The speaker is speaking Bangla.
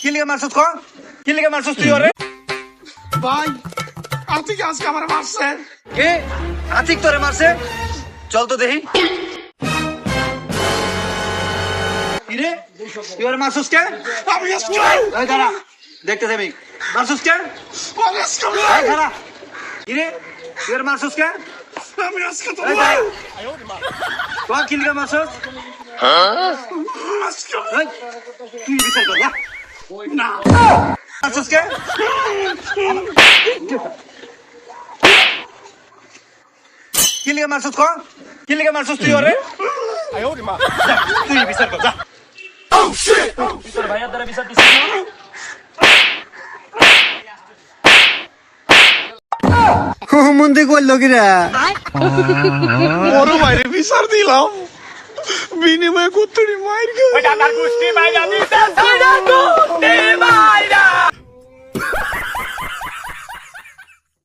কি লিগে মারছস ক কি লিগে মারছস তুই ওরে ভাই আতিক আজকে আমার মারছে কে আতিক তোরে মারছে চল তো দেখি কিরে তুই ওরে মারছস কে আমি এই দাঁড়া দেখতে দেবি মারছস কে এই দাঁড়া কিরে তুই ওরে মারছস কে আমি আজকে তো দাঁড়া ক লিগে মারছস তুই বিচার কর। না মারছস কে লিগে মারছস ক কি লিগে মারছস তুই ওরে যা, তুই বিচার কর যা তোর ভাইয়ার দ্বারা বিচার দিছিস না? মন্দির করল কিরা বড় বাইরে বিচার দিলাম বিনিময়ে কুত্তুরি মাইর